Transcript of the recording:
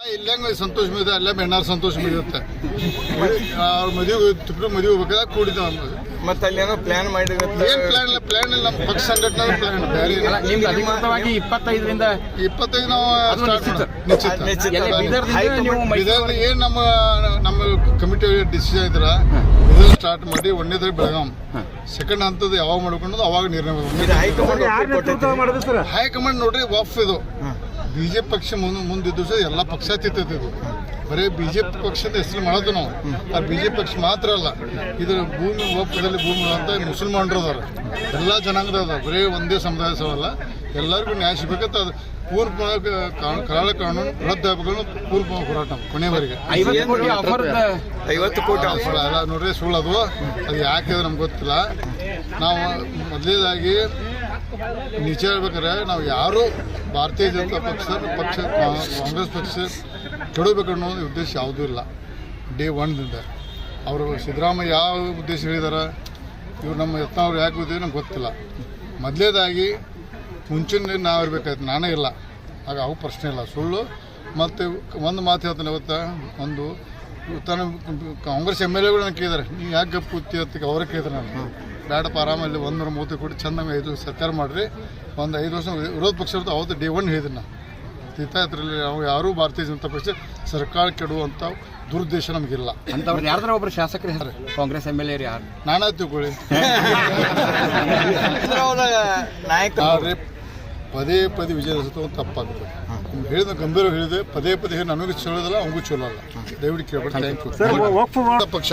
ಇಲ್ಲಂಗ ಸಂತೋಷ ಮಿದೆ ಅಲ್ಲೇ ಬೆಣ್ಣಾರ್ ಸಂತೋಷ ಮಿದಿರುತ್ತೆ ಅವ್ರ ಮದುವೆ ತಿಪ್ಪರು ಮದುವೆ ಹೋಗ್ಬೇಕಾದ್ರೆ ಕೂಡಿದ ಮತ್ತೆ ಅಲ್ಲಿ ಏನೋ ಪ್ಲಾನ್ ಮಾಡಿರುತ್ತೆ ಏನ್ ಪ್ಲಾನ್ ಇಲ್ಲ ಪ್ಲಾನ್ ಇಲ್ಲ ನಮ್ಮ ಪಕ್ಷ ಸಂಘಟನೆ ಪ್ಲಾನ್. ನಿಮ್ದು ಅಧಿಕೃತವಾಗಿ ಇಪ್ಪತ್ತೈದರಿಂದ ಇಪ್ಪತ್ತೈದು ನಾವು ಸ್ಟಾರ್ಟ್ ನಿಶ್ಚಿತ. ನಿಶ್ಚಿತ. ಏನ್ ನಮ್ಮ ನಮ್ಮ ಕಮಿಟಿ ಡಿಸಿಷನ್ ಇದ್ರ ಇದನ್ನ ಸ್ಟಾರ್ಟ್ ಮಾಡಿ ಒಂದನೇದಾಗ ಬೆಳಗಾಂ. ಸೆಕೆಂಡ್ ಹಂತದ ಯಾವಾಗ ಮಾಡ್ಕೊಂಡು ಅವಾಗ ನಿರ್ಣಯ. ಹೈಕಮಾಂಡ್ ನೋಡ್ರಿ ವಫ್ ಇದು. ಬಿಜೆಪಿ ಪಕ್ಷ ಮುಂದೆ ಮುಂದಿದ್ದು ಸಹ ಎಲ್ಲ ಪಕ್ಷಾತೀತ ಇದು. ಬರೀ ಬಿಜೆಪಿ ಪಕ್ಷದ ಹೆಸರು ಮಾಡೋದು ನಾವು. ಆ ಬಿಜೆಪಿ ಪಕ್ಷ ಮಾತ್ರ ಅಲ್ಲ ಇದರ ಭೂಮಿ ಒಪ್ಪದಲ್ಲಿ ಭೂಮಿ ಅಂತ ಮುಸಲ್ಮಾನರು ಅದಾರ. ಎಲ್ಲ ಜನಾಂಗದ ಅದಾರ. ಬರೀ ಒಂದೇ ಸಮುದಾಯ ಸವಲ್ಲ. ಎಲ್ಲರಿಗೂ ನ್ಯಾಯ ಸಿಗ್ಬೇಕಂತ ಅದು ಪೂರ್ವ ಕರಾಳ ಕಾನೂನು ರದ್ದು ಆಗಬೇಕು ಪೂರ್ವ ಹೋರಾಟ ಕೊನೆವರೆಗೆ ಐವತ್ತು ಕೋಟಿ ಅಲ್ಲ ನೋಡ್ರಿ ಸುಳ್ಳದು ಅದು. ಅದು ಯಾಕೆ ನಮ್ಗೆ ಗೊತ್ತಿಲ್ಲ. ನಾವು ಮೊದಲೇದಾಗಿ ನಿಜ ಹೇಳ್ಬೇಕಾದ್ರೆ ನಾವು ಯಾರು ಭಾರತೀಯ ಜನತಾ ಪಕ್ಷ ಪಕ್ಷ, ಕಾಂಗ್ರೆಸ್ ಪಕ್ಷ ಕೆಡಬೇಕನ್ನೋ ಉದ್ದೇಶ ಯಾವುದೂ ಇಲ್ಲ. ಡೇ ಒನ್ದಿಂದ ಅವರು ಸಿದ್ದರಾಮಯ್ಯ ಯಾವ ಉದ್ದೇಶ ಹೇಳಿದಾರೆ? ಇವ್ರು ನಮ್ಮ ಯತ್ನವ್ರು ಯಾಕೆ ಉದ್ದೇಶ ನಮ್ಗೆ ಗೊತ್ತಿಲ್ಲ. ಮೊದಲೇದಾಗಿ ಮುಂಚಿನ ನಾವು ಇರಬೇಕಾಯ್ತು. ನಾನೇ ಇಲ್ಲ. ಆಗ ಅವು ಪ್ರಶ್ನೆ ಇಲ್ಲ. ಸುಳ್ಳು ಮತ್ತು ಒಂದು ಮಾತು ಹೇಳ್ತಾನೆ ಇವತ್ತು ಒಂದು ತನ್ನ ಕಾಂಗ್ರೆಸ್ ಎಂ ಎಲ್ ಎಗಳು ನಾನು ಕೇಳಿದಾರೆ. ನೀವು ಯಾಕೆ ಗಪ್ ಕೂತಿ ಅಂತ ಅವರೇ ಕೇಳಿದ್ರೆ. ನಾನು ಬೇಡಪ್ಪ ಆರಾಮಲ್ಲಿ ಒಂದೂರ ಮೂವತ್ತು ಕೋಟಿ ಚಂದ ಐದು ವರ್ಷ ಸರ್ಕಾರ ಮಾಡಿರಿ. ಒಂದು ಐದು ವರ್ಷ ವಿರೋಧ ಪಕ್ಷ ಇರುತ್ತೆ ಅವತ್ತು ಡೇ ಒನ್ ಹೇಳಿದ್ರು ನಾನು ತೀರ್ಥಯಾತ್ರೆಯಲ್ಲಿ ನಾವು ಯಾರೂ ಭಾರತೀಯ ಜನತಾ ಪಕ್ಷ ಸರ್ಕಾರ ಕೆಡುವಂಥ ದುರುದ್ದೇಶ ನಮಗಿಲ್ಲ. ಅಂತವ್ರು ಯಾರ್ದಾರ ಒಬ್ರು ಶಾಸಕರು ಯಾರು ಕಾಂಗ್ರೆಸ್ ಎಂ ಎಲ್ ಎ ಯಾರು? ನಾನು ತಿಳ್ಕೊಳ್ಳಿ. ಪದೇ ಪದೇ ವಿಜಯ ತಪ್ಪಾಗುತ್ತೆ ನಿಮ್ಗೆ ಹೇಳಿದ ಗಂಭೀರ ಹೇಳಿದೆ ಪದೇ ಪದೇ ಹೇಳಿ ನನಗೂ ಚಲೋ ಅಲ್ಲ ಅವನಿಗೂ ಚಲೋ ಅಲ್ಲ. ದಯವಿಟ್ಟು ಕೇಳ್ಬೇಡಿ ಥ್ಯಾಂಕ್ ಯು ಪಕ್ಷ.